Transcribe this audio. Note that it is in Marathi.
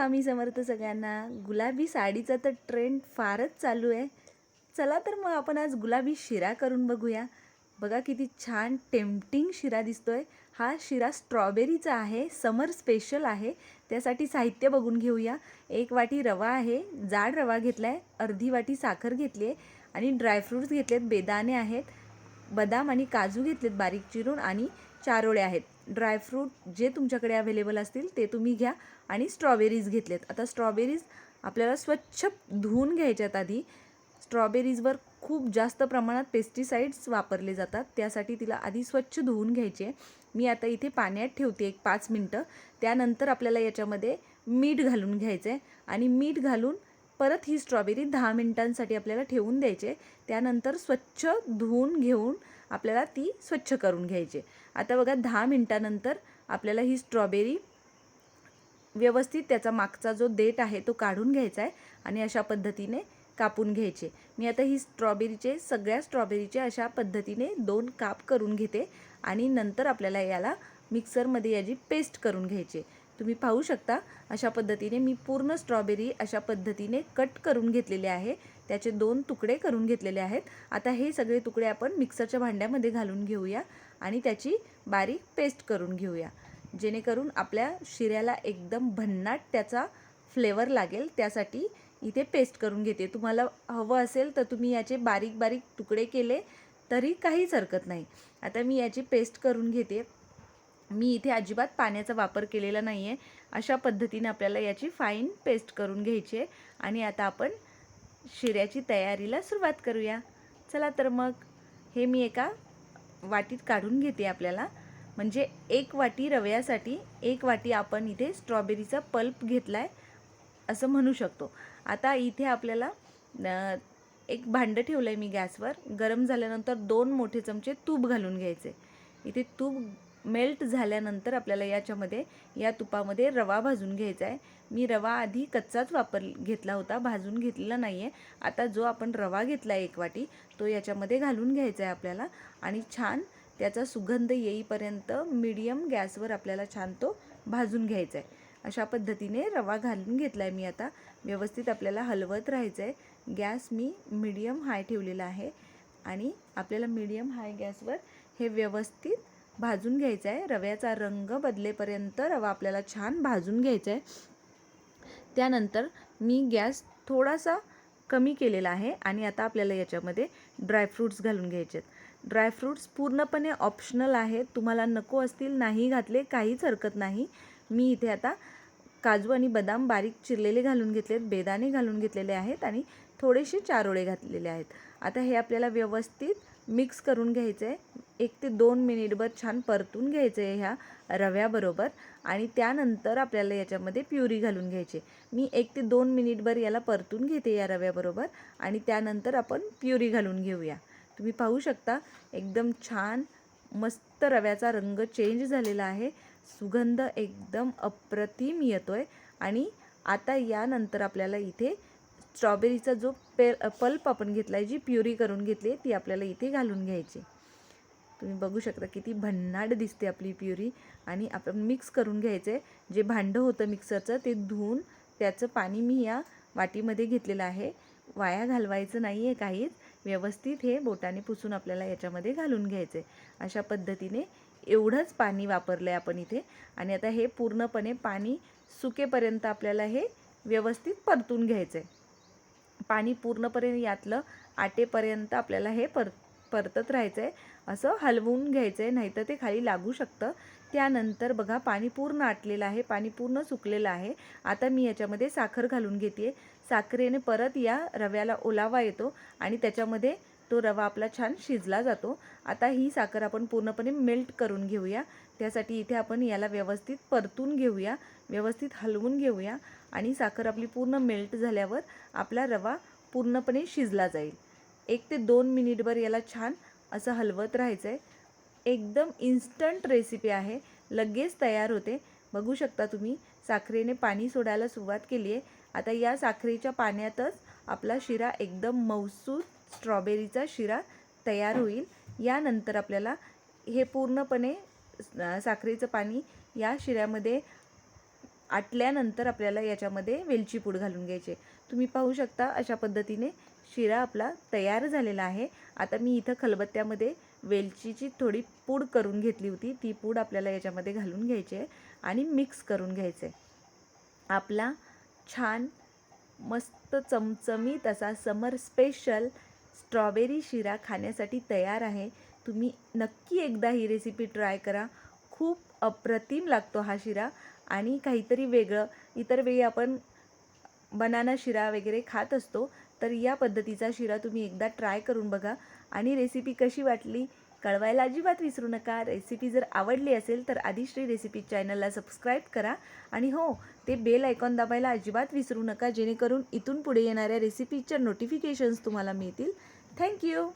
स्वामी समर्थ सगळ्यांना. गुलाबी साडीचा तर ट्रेंड फारच चालू आहे. चला तर मग आपण आज गुलाबी शिरा करून बघूया. बघा किती छान टेम्पटिंग शिरा दिसतोय. हा शिरा स्ट्रॉबेरीचा आहे. समर स्पेशल आहे. त्यासाठी साहित्य बघून घेऊया. एक वाटी रवा आहे. जाड रवा घेतला आहे अर्धी वाटी साखर घेतली आहे. आणि ड्रायफ्रूट्स घेतलेत. बेदाणे आहेत. बदाम आणि काजू घेतलेत बारीक चिरून आणि चारोळे आहेत. ड्रायफ्रूट जे तुमच्याकडे अवेलेबल असतील ते तुम्ही घ्या आणि स्ट्रॉबेरीज घेतलेत. आता स्ट्रॉबेरीज आपल्याला स्वच्छ धुवून घ्यायच्यात आधी. स्ट्रॉबेरीजवर खूप जास्त प्रमाणात पेस्टिसाइड्स वापरले जातात. त्यासाठी तिला आधी स्वच्छ धुवून घ्यायचे. आहे मी आता इथे पाण्यात ठेवते एक पाच मिनटं. त्यानंतर आपल्याला याच्यामध्ये मीठ घालून घ्यायचं आहे आणि मीठ घालून परत ही स्ट्रॉबेरी दहा मिनिटांसाठी आपल्याला ठेवून द्यायचे. त्यानंतर स्वच्छ धुवून घेऊन आपल्याला ती स्वच्छ करून घ्यायची. आता बघा दहा मिनटानंतर आपल्याला ही स्ट्रॉबेरी व्यवस्थित त्याचा मागचा जो देठ आहे तो काढून घ्यायचा आहे आणि अशा पद्धतीने कापून घ्यायचे. मी आता ही स्ट्रॉबेरीचे सगळ्या स्ट्रॉबेरीचे अशा पद्धतीने दोन काप करून घेते आणि नंतर आपल्याला याला मिक्सरमध्ये याची पेस्ट करून घ्यायची. तुम्ही पाहू शकता. अशा पद्धतीने मी पूर्ण स्ट्रॉबेरी अशा पद्धतीने कट करून घेतलेले आहे. त्याचे दोन तुकडे करून घेतलेले आहेत. आता हे सगळे तुकडे आपण मिक्सरच्या भांड्यामध्ये घालून घेऊया आणि त्याची बारीक पेस्ट करून घेऊया. जेणेकरून आपल्या शिऱ्याला एकदम भन्नाट त्याचा फ्लेवर लागेल. त्यासाठी इथे पेस्ट करून घेते. तुम्हाला हवं असेल तर तुम्ही याचे बारीक बारीक तुकडे केले तरी काहीच हरकत नाही. आता मी याची पेस्ट करून घेते. मी इथे अजिबात पाण्याचा वापर केलेला नाही आहे अशा पद्धतीने आपल्याला याची फाईन पेस्ट करून घ्यायची आहे. आणि आता आपण शिऱ्याची तयारीला सुरुवात करूया. चला तर मग हे मी एका वाटीत काढून घेते आपल्याला. म्हणजे एक वाटी रव्यासाठी एक वाटी आपण इथे स्ट्रॉबेरीचा पल्प घेतला आहे असं म्हणू शकतो. आता इथे आपल्याला एक भांडं ठेवलं आहे मी गॅसवर. गरम झाल्यानंतर दोन मोठे चमचे तूप घालून घ्यायचे. इथे तूप मेल्ट झाल्यानंतर आपल्याला याच्यामध्ये या तुपामध्ये रवा भाजून घ्यायचा आहे. मी रवा आधी कच्चाच वापर घेतला होता भाजून घेतलेला नाही आहे आता जो आपण रवा घेतला आहे एक वाटी तो याच्यामध्ये घालून घ्यायचा आहे आपल्याला. आणि छान त्याचा सुगंध येईपर्यंत मीडियम गॅसवर आपल्याला छान तो भाजून घ्यायचा आहे. अशा पद्धतीने रवा घालून घेतला आहे मी आता. व्यवस्थित आपल्याला हलवत राहायचं आहे. गॅस मी मीडियम हाय ठेवलेला आहे. आणि आपल्याला मीडियम हाय गॅसवर हे व्यवस्थित भाजून घ्यायचं आहे रव्याचा रंग बदलेपर्यंत रवा आपल्याला छान भाजून घ्यायचा आहे त्यानंतर मी गॅस थोडासा कमी केलेला आहे आणि आता आपल्याला याच्यामध्ये ड्रायफ्रूट्स घालून घ्यायचे आहेत ड्रायफ्रूट्स पूर्णपणे ऑप्शनल आहेत. तुम्हाला नको असतील नाही घातले काहीच हरकत नाही. मी इथे आता काजू आणि बदाम बारीक चिरलेले घालून घेतले आहेत बेदाणे घालून घेतलेले आहेत आणि थोडेसे चारोळे घातलेले आहेत. आता हे आपल्याला व्यवस्थित मिक्स करून घ्यायचं. आहे एक ते दोन मिनिटभर छान परतून घ्यायचं आहे ह्या रव्याबरोबर आणि त्यानंतर आपल्याला याच्यामध्ये प्युरी घालून घ्यायची. मी एक ते दोन मिनिटभर याला परतून घेते या रव्याबरोबर आणि त्यानंतर आपण प्युरी घालून घेऊया. तुम्ही पाहू शकता एकदम छान मस्त रव्याचा रंग चेंज झालेला आहे. सुगंध एकदम अप्रतिम येतो आहे आणि आता यानंतर आपल्याला इथे स्ट्रॉबेरीचा जो पे पल्प आपण घेतला आहे जी प्युरी करून घेतली आहे ती आपल्याला इथे घालून घ्यायची. तुम्ही बघू शकता किती भन्नाट दिसते आपली प्युरी. आणि आपण मिक्स करून घ्यायचं. आहे जे भांडं होतं मिक्सरचं ते धुवून त्याचं पाणी मी या वाटीमध्ये घेतलेलं आहे. वाया घालवायचं नाही आहे काहीच. व्यवस्थित हे बोटाने पुसून आपल्याला याच्यामध्ये घालून घ्यायचं. आहे अशा पद्धतीने एवढंच पाणी वापरलं आहे आपण इथे. आणि आता हे पूर्णपणे पाणी सुकेपर्यंत आपल्याला हे व्यवस्थित परतून घ्यायचं आहे पाणी पूर्णपणे यातलं आटेपर्यंत आपल्याला हे पर परतत राहायचं आहे असं हलवून घ्यायचं आहे नाहीतर ते खाली लागू शकतं. त्यानंतर बघा पाणी पूर्ण आटलेलं आहे पाणी पूर्ण सुकलेलं आहे. आता मी याच्यामध्ये साखर घालून घेते साखरेने परत या रव्याला ओलावा येतो आणि त्याच्यामध्ये तो रवा आपला छान शिजला जातो. आता ही साखर आपण पूर्णपणे मेल्ट करून घेऊया. त्यासाठी इथे आपण याला व्यवस्थित परतून घेऊया. व्यवस्थित हलवून घेऊया. आणि साखर आपली पूर्ण मेल्ट झाल्यावर आपला रवा पूर्णपणे शिजला जाईल. एक ते दोन मिनिटभर याला छान असं हलवत राहायचं आहे एकदम इन्स्टंट रेसिपी आहे. लगेच तयार होते. बघू शकता तुम्ही साखरेने पाणी सोडायला सुरुवात केली आहे आता या साखरेच्या पाण्यातच आपला शिरा एकदम मौसूद स्ट्रॉबेरीचा शिरा तयार होईल. यानंतर आपल्याला हे पूर्णपणे साखरेचं पाणी या शिऱ्यामध्ये आटल्यानंतर आपल्याला याच्यामध्ये वेलची पूड घालून घ्यायची. आहे. तुम्ही पाहू शकता अशा पद्धतीने शिरा आपला तयार झालेला आहे. आता मी इथं खलबत्त्यामध्ये वेलचीची थोडी पूड करून घेतली होती. ती पूड आपल्याला याच्यामध्ये घालून घ्यायची आहे आणि मिक्स करून घ्यायचं. आहे आपला छान मस्त चमचमीत असा समर स्पेशल स्ट्रॉबेरी शिरा खाण्यासाठी तयार आहे. तुम्ही नक्की एकदा ही रेसिपी ट्राय करा. खूप अप्रतिम लागतो हा शिरा. आणि काहीतरी वेगळं इतर वेळी आपण बनाना शिरा वगैरे खात असतो तर या पद्धतीचा शिरा तुम्ही एकदा ट्राय करून बघा. आणि रेसिपी कशी वाटली कळवायला अजिबात विसरू नका. रेसिपी जर आवडली असेल तर आदिश्री रेसिपी चॅनलला सबस्क्राईब करा. आणि हो ते बेल आयकॉन दाबायला अजिबात विसरू नका जेणेकरून इथून पुढे येणाऱ्या रेसिपीच्या नोटिफिकेशन्स तुम्हाला मिळतील. Thank you.